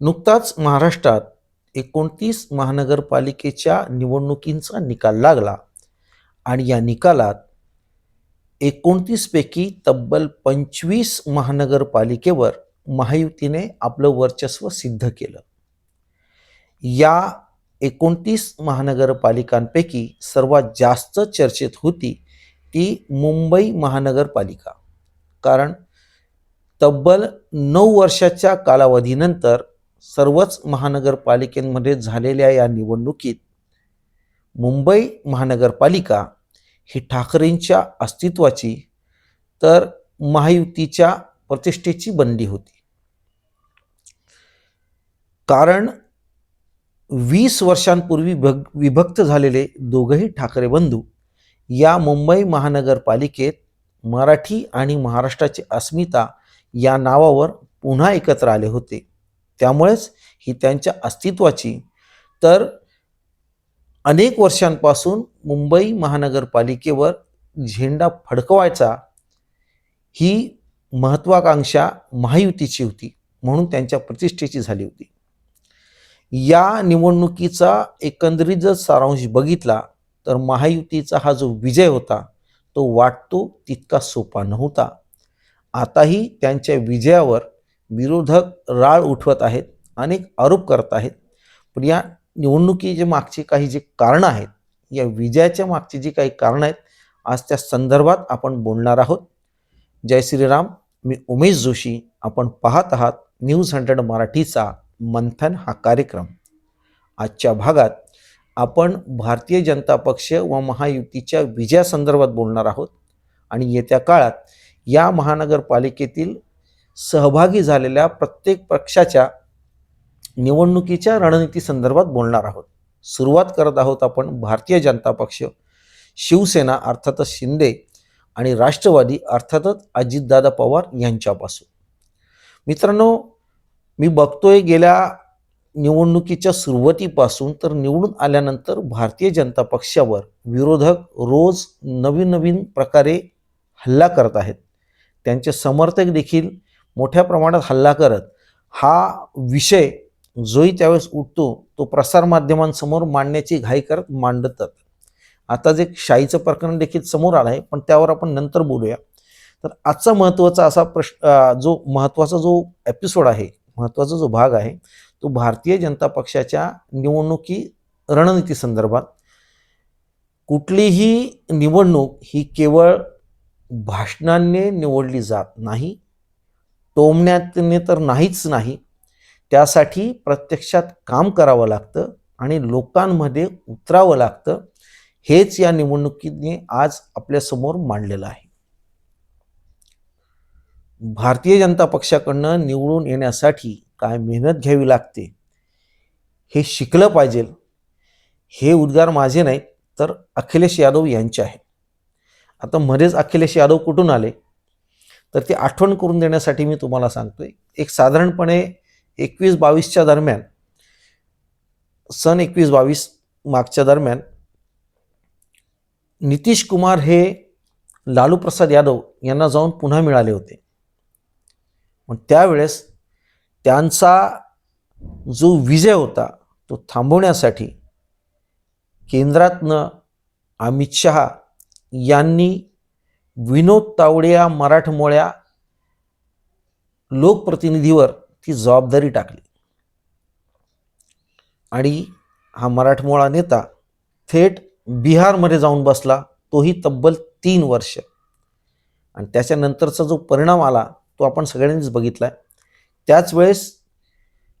नुकताच महाराष्ट्रात एकोणतीस महानगरपालिकेच्या निवडणुकींचा निकाल लागला. आणि या निकालात एकोणतीसपैकी तब्बल पंचवीस महानगरपालिकेवर महायुतीने आपलं वर्चस्व सिद्ध केलं. या एकोणतीस महानगरपालिकांपैकी सर्वात जास्त चर्चेत होती ती मुंबई महानगरपालिका. कारण तब्बल नऊ वर्षाच्या कालावधीनंतर सर्वच महानगरपालिकेमध्ये झालेल्या या निवडणुकीत मुंबई महानगरपालिका ही ठाकरेंच्या अस्तित्वाची तर महायुतीच्या प्रतिष्ठेची बनली होती. कारण वीस वर्षांपूर्वी भग विभक्त झालेले दोघंही ठाकरे बंधू या मुंबई महानगरपालिकेत मराठी आणि महाराष्ट्राची अस्मिता या नावावर पुन्हा एकत्र आले होते. त्यामुळेच ही त्यांच्या अस्तित्वाची. तर अनेक वर्षांपासून मुंबई महानगरपालिकेवर झेंडा फडकवायचा ही महत्त्वाकांक्षा महायुतीची होती म्हणून त्यांच्या प्रतिष्ठेची झाली होती. या निवडणुकीचा एकंदरीत जर सारांश बघितला तर महायुतीचा हा जो विजय होता तो वाटतो तितका सोपा नव्हता. आताही त्यांच्या विजयावर विरोधक राळ उठवत आहेत अनेक आरोप करत आहेत. पण या निवडणुकीचे मागचे काही जे कारणं आहेत या विजयाच्या मागची जी काही कारणं आहेत आज त्या संदर्भात आपण बोलणार आहोत. जय श्रीराम मी उमेश जोशी. आपण पाहत आहात न्यूज हंड्रेड मराठीचा मंथन हा कार्यक्रम. आजच्या भागात आपण भारतीय जनता पक्ष व महायुतीच्या विजयासंदर्भात बोलणार आहोत. आणि येत्या काळात या महानगरपालिकेतील सहभागी झालेल्या प्रत्येक पक्षाच्या निवडणुकीच्या रणनीती संदर्भात बोलणार आहोत. सुरुवात करत आहोत आपण भारतीय जनता पक्ष शिवसेना अर्थातच शिंदे आणि राष्ट्रवादी अर्थातच अजितदादा पवार यांच्यापासून. मित्रांनो मी बघतोय गेल्या निवडणुकीच्या सुरुवातीपासून तर निवडून आल्यानंतर भारतीय जनता पक्षावर विरोधक रोज नवीन नवीन प्रकारे हल्ला करत आहेत. त्यांचे समर्थक देखील मोठ्या प्रमाणात हल्ला करत हा विषय जोही त्यावेळेस उठतो तो प्रसारमाध्यमांसमोर मांडण्याची घाई करत मांडतात. आता जे शाहीचं प्रकरण देखील समोर आलं आहे पण त्यावर आपण नंतर बोलूया. तर आजचा महत्त्वाचा असा प्रश्न जो महत्त्वाचा जो एपिसोड आहे महत्त्वाचा जो भाग आहे तो भारतीय जनता पक्षाच्या निवडणुकी रणनीती संदर्भात कुठलीही निवडणूक ही केवळ भाषणांनी निवडली जात नाही टोमण्याने तर नाहीच नाही. त्यासाठी प्रत्यक्षात काम करावं लागतं आणि लोकांमध्ये उतरावं लागतं. हेच या निवडणुकीने आज आपल्यासमोर मांडलेलं आहे. भारतीय जनता पक्षाकडनं निवडून येण्यासाठी काय मेहनत घ्यावी लागते? हे शिकलं पाहिजे. हे उद्गार माझे नाहीत तर अखिलेश यादव यांचे आहे आता मध्येच अखिलेश यादव कुठून आले? तर ती आठवण करून देण्यासाठी मी तुम्हाला सांगतोय. एक साधारणपणे एकवीस बावीसच्या दरम्यान सन एकवीस बावीस मागच्या दरम्यान नितीश कुमार हे लालू प्रसाद यादव यांना जाऊन पुन्हा मिळाले होते. पण त्यावेळेस त्यांचा जो विजय होता तो थांबवण्यासाठी केंद्रातनं अमित शहा यांनी विनोद तावडे या मराठमोळ्या लोकप्रतिनिधीवर ती जबाबदारी टाकली. आणि हा मराठमोळा नेता थेट बिहारमध्ये जाऊन बसला तोही तब्बल तीन वर्ष. आणि त्याच्यानंतरचा जो परिणाम आला तो आपण सगळ्यांनीच बघितला आहे त्याच वेळेस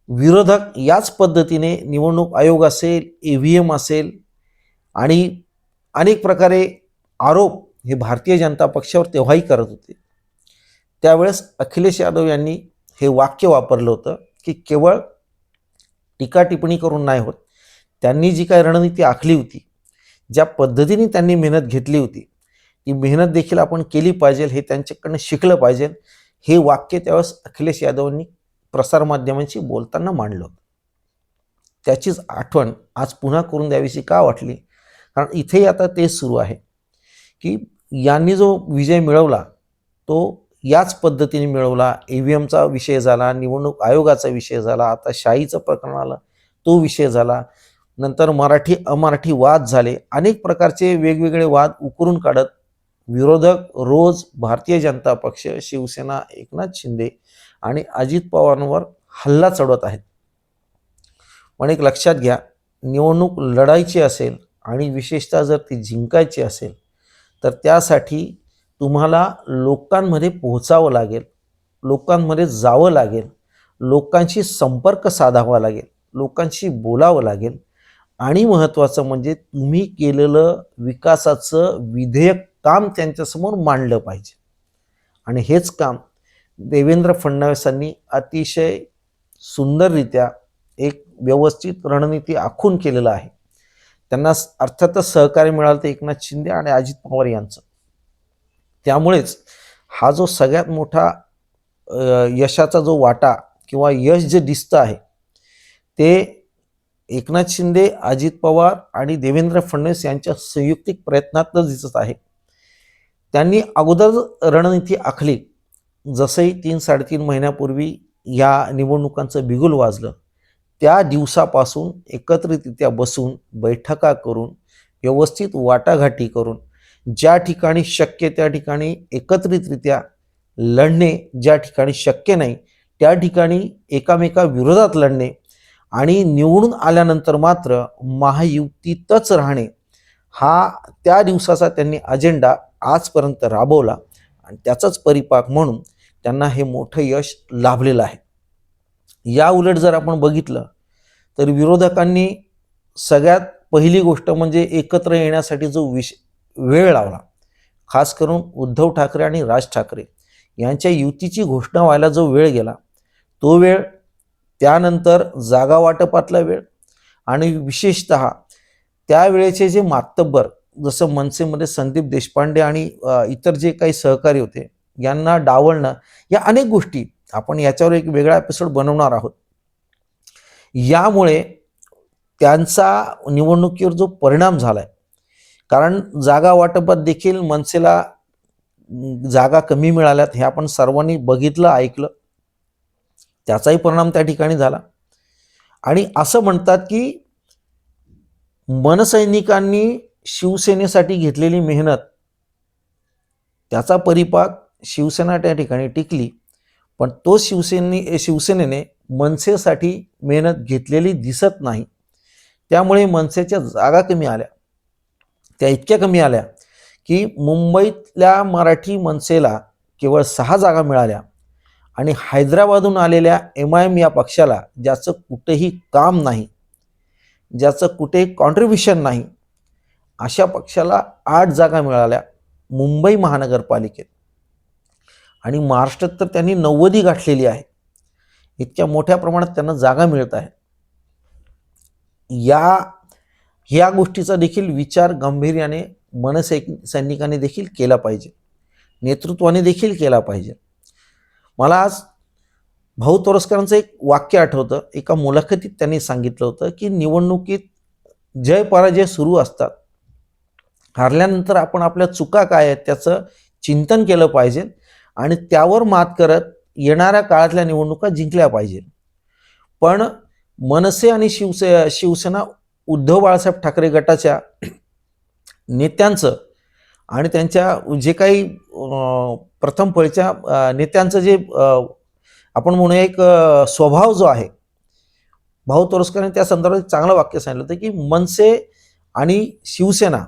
विरोधक याच पद्धतीने निवडणूक आयोग असेल ए व्ही एम असेल आणि अनेक प्रकारे आरोप हे भारतीय जनता पक्षावर तेव्हाही करत होते. त्यावेळेस अखिलेश यादव यांनी हे वाक्य वापरलं होतं की केवळ टीका टिप्पणी करून नाही होत त्यांनी जी काही रणनीती आखली होती ज्या पद्धतीने त्यांनी मेहनत घेतली होती ती मेहनत देखील आपण केली पाहिजे हे त्यांच्याकडनं शिकलं पाहिजे हे वाक्य त्यावेळेस अखिलेश यादवांनी प्रसारमाध्यमांशी बोलताना मांडलं होतं. त्याचीच आठवण आज पुन्हा करून द्यावीशी का वाटली? कारण इथेही आता तेच सुरू आहे. की यांनी जो विजय मिळवला तो याच पद्धतीने मिळवला. ई व्ही एमचा विषय झाला निवडणूक आयोगाचा विषय झाला आता शाहीचं प्रकरण आलं तो विषय झाला. नंतर मराठी अमराठी वाद झाले. अनेक प्रकारचे वेगवेगळे वाद उकरून काढत विरोधक रोज भारतीय जनता पक्ष शिवसेना एकनाथ शिंदे आणि अजित पवारांवर हल्ला चढवत आहेत. पण एक लक्षात घ्या निवडणूक लढायची असेल आणि विशेषतः जर ती जिंकायची असेल तर त्यासाठी तुम्हाला लोकांमध्ये पोहोचावं लागेल लोकांमध्ये जावं लागेल लोकांशी संपर्क साधावा लागेल लोकांशी बोलावं लागेल आणि महत्त्वाचं म्हणजे तुम्ही केलेलं विकासाचं विधेयक काम त्यांच्यासमोर मांडलं पाहिजे. आणि हेच काम देवेंद्र फडणवीसांनी अतिशय सुंदररित्या एक व्यवस्थित रणनीती आखून केलेलं आहे. त्यांना अर्थातच सहकार्य मिळालं ते एकनाथ शिंदे आणि अजित पवार यांचं. त्यामुळेच हा जो सगळ्यात मोठा यशाचा जो वाटा किंवा यश जे दिसतं आहे ते एकनाथ शिंदे अजित पवार आणि देवेंद्र फडणवीस यांच्या संयुक्तिक प्रयत्नातच दिसत आहे. त्यांनी अगोदर रणनीती आखली जसंही तीन साडेतीन महिन्यापूर्वी या निवडणुकांचं बिगुल वाजलं त्या दिवसापासून एकत्रितरित्या बसून बैठका करून व्यवस्थित वाटाघाटी करून ज्या ठिकाणी शक्य त्या ठिकाणी एकत्रितरित्या लढणे ज्या ठिकाणी शक्य नाही त्या ठिकाणी एकामेका विरोधात लढणे आणि निवडून आल्यानंतर मात्र महायुतीतच राहणे हा त्या दिवसाचा त्यांनी अजेंडा आजपर्यंत राबवला आणि त्याचाच परिपाक म्हणून त्यांना हे मोठं यश लाभलेलं आहे. या उलट जर आपण बघितलं तर विरोधकांनी सगळ्यात पहिली गोष्ट म्हणजे एकत्र येण्यासाठी जो विष वेळ लावला. खास करून उद्धव ठाकरे आणि राज ठाकरे यांच्या युतीची घोषणा व्हायला जो वेळ गेला तो वेळ त्यानंतर जागा वाटपातला वेळ आणि विशेषत त्यावेळेचे जे मातब्बर जसं मनसेमध्ये संदीप देशपांडे आणि इतर जे काही सहकारी होते यांना डावलणं या अनेक गोष्टी आपण याच्यावर एक वेगळा एपिसोड बनवणार आहोत. यामुळे त्यांचा निवडणुकीवर जो परिणाम झाला आहे कारण जागा वाटपात देखील मनसेला जागा कमी मिळाल्यात हे आपण सर्वांनी बघितलं ऐकलं. त्याचाही परिणाम त्या ठिकाणी झाला. आणि असं म्हणतात की मनसैनिकांनी शिवसेनेसाठी घेतलेली मेहनत त्याचा परिपाक शिवसेना त्या ठिकाणी टिकली. पण तो शिवसेने शिवसेनेने मनसेसाठी मेहनत घेतलेली दिसत नाही. त्यामुळे मनसेच्या जागा कमी आल्या. त्या इतक्या कमी आल्या की मुंबईतल्या मराठी मनसेला केवळ सहा जागा मिळाल्या आणि हैदराबादहून आलेल्या एम आय एम या पक्षाला ज्याचं कुठेही काम नाही ज्याचं कुठेही कॉन्ट्रीब्युशन नाही अशा पक्षाला आठ जागा मिळाल्या मुंबई महानगरपालिकेत. आणि महाराष्ट्रात तर त्यांनी नव्वदी गाठलेली आहे. इतक्या मोठ्या प्रमाणात त्यांना जागा मिळत आहे. या ह्या गोष्टीचा देखील विचार गांभीर्याने मनसै सैनिकाने देखील केला पाहिजे. नेतृत्वाने देखील केला पाहिजे. मला आज भाऊ तोरसकरांचं एक वाक्य आठवतं. एका मुलाखतीत त्यांनी सांगितलं होतं की निवडणुकीत जय पराजय सुरू असतात. हारल्यानंतर आपण आपल्या चुका काय आहेत त्याचं चिंतन केलं पाहिजे. आणि त्यावर मात करत येणाऱ्या काळातल्या निवडणुका जिंकल्या पाहिजे. पण मनसे आणि शिवसे शिवसेना उद्धव बाळासाहेब ठाकरे गटाच्या नेत्यांचं आणि त्यांच्या जे काही प्रथम फळीच्या नेत्यांचं जे आपण म्हणूया एक स्वभाव जो आहे भाऊ तोरसकरांनी त्या संदर्भात चांगलं वाक्य सांगितलं होतं की मनसे आणि शिवसेना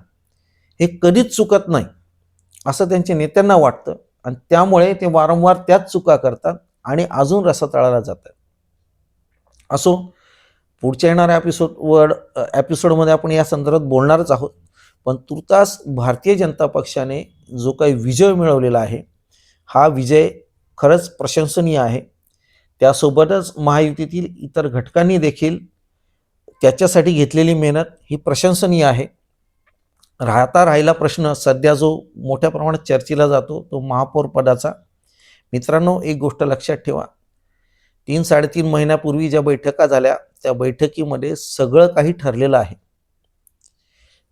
हे कधीच चुकत नाही असं त्यांच्या नेत्यांना वाटतं. आणि त्यामुळे ते वारंवार त्याच चुका करतात आणि अजून रसातळाला जातात. असो पुढच्या येणाऱ्या एपिसोडवर एपिसोडमध्ये आपण या संदर्भात बोलणारच आहोत. पण तुर्तास भारतीय जनता पक्षाने जो काही विजय मिळवलेला आहे हा विजय खरंच प्रशंसनीय आहे. त्यासोबतच महायुतीतील इतर घटकांनी देखील त्याच्यासाठी घेतलेली मेहनत ही प्रशंसनीय आहे. राहता राहिला प्रश्न सध्या जो मोठ्या प्रमाणात चर्चेला जातो तो महापौर पदाचा मित्रांनो एक गोष्ट लक्षात ठेवा. तीन साडेतीन महिन्यापूर्वी ज्या बैठका झाल्या त्या बैठकीमध्ये सगळं काही ठरलेलं आहे.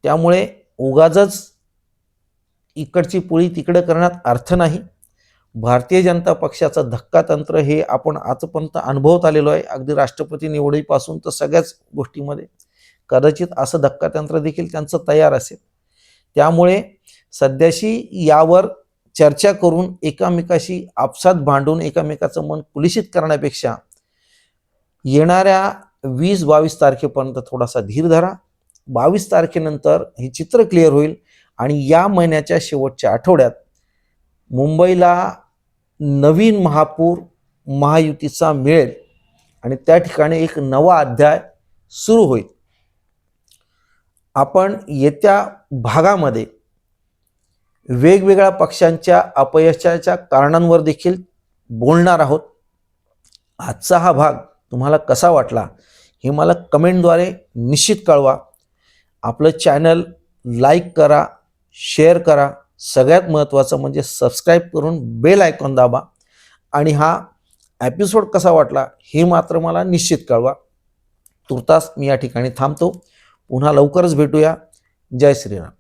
त्यामुळे उगाजच इकडची पोळी तिकडं करण्यात अर्थ नाही. भारतीय जनता पक्षाचं धक्का तंत्र हे आपण आजपर्यंत अनुभवत आलेलो आहे. अगदी राष्ट्रपती निवडीपासून तर सगळ्याच गोष्टीमध्ये. कदाचित असं धक्कातंत्र देखील त्यांचं तयार असेल. त्यामुळे सध्याशी यावर चर्चा करून एकामेकाशी आपसात भांडून एकामेकाचं मन कुलिशित करण्यापेक्षा येणाऱ्या वीस बावीस तारखेपर्यंत थोडासा धीर धरा. बावीस तारखेनंतर हे चित्र क्लिअर होईल आणि या महिन्याच्या शेवटच्या आठवड्यात मुंबईला नवीन महापूर महायुतीचा मिळेल आणि त्या ठिकाणी एक नवा अध्याय सुरू होईल. आपण येत्या भागामध्ये वेगवेगळ्या पक्षांच्या अपयशाच्या कारणांवर देखील बोलणार आहोत. आजचा हा भाग तुम्हाला कसा वाटला हे मला कमेंटद्वारे निश्चित कळवा. आपलं चॅनल लाईक करा शेअर करा. सगळ्यात महत्त्वाचं म्हणजे सबस्क्राईब करून बेल आयकॉन दाबा. आणि हा एपिसोड कसा वाटला हे मात्र मला निश्चित कळवा. तुर्तास मी या ठिकाणी थांबतो. पुन्हा लवकरच भेटूया. जय श्रीराम.